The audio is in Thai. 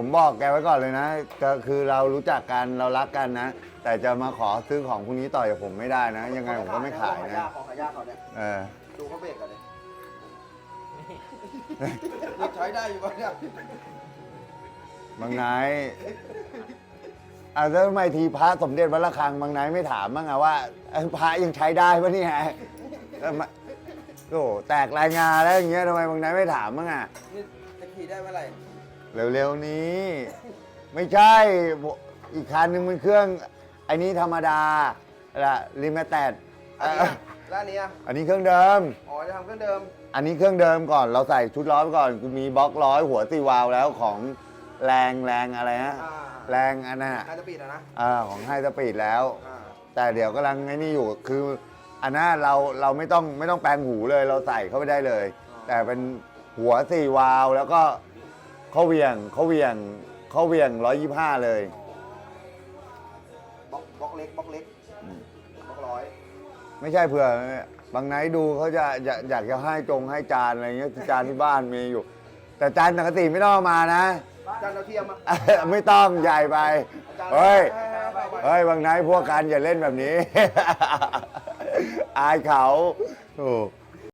ผมบอกแกไว้ก่อนเลยนะก็คือเรารู้จักกันเรารักกันนะ แต่จะมาขอซื้อของพวกนี้ต่อจากผมไม่ได้นะ ยังไงผมก็ไม่ขายนะยากของหายากเขาเนี่ยเออ ดูเขาเบรกกันเลยนี่ใช้ได้อยู่ปะเนี่ยบางนายอะแล้วทำไมทีพระสมเด็จวัดระฆังบางนายไม่ถามบ้างอะว่าเอ้ยพระยังใช้ได้ปะเนี่ยแล้วมโอ้แตกรายงานแล้วอย่างเงี้ยทำไมบางนายไม่ถามบ้างอะนี่จะขี่ได้เมื่อไหร่ เร็วๆนี้ ไม่ใช่อีกคันหนึ่งมันเครื่องไอ้นี้ธรรมดาละลิมิเต็ดอันนี้อะแล้วอันนี้อะอันนี้เครื่องเดิม อ๋อจะทำเครื่องเดิม อันนี้เครื่องเดิมก่อนเราใส่ชุดล้อไปก่อนมีบล็อกร้อยหัวตีวาล์วแล้วของแรงแรงอะไรฮะอ่า แรงอันน่ะน่าจะปิดอะนะ อ่าของไฮสปีดแล้ว อ่า แต่เดี๋ยวกำลังไอ้นี่อยู่คืออันนั้นเราเราไม่ต้องไม่ต้องแปลงหูเลยเราใส่เข้าไปได้เลยแต่เป็นหัวสี่วาล์วแล้วก็ เขาเหวียงเขาเหวียงเขาเหวียงร้อยยี่ห้าเลย บล็อกบล็อกเล็กบล็อกเล็กอืมบล็อกร้อยไม่ใช่เผื่อบางไนท์ดูเขาจะอยากอยากจะให้จงให้จานอะไรเงี้ยจานที่บ้านมีอยู่ แต่จานปกติไม่ต้องเอามานะ จานเราเทียมอะไม่ต้องใหญ่ไปจานเฮ้ยให้ให้ให้ให้เฮ้ยบางไนท์พวกกันอย่าเล่นแบบนี้ อายเขาโอ้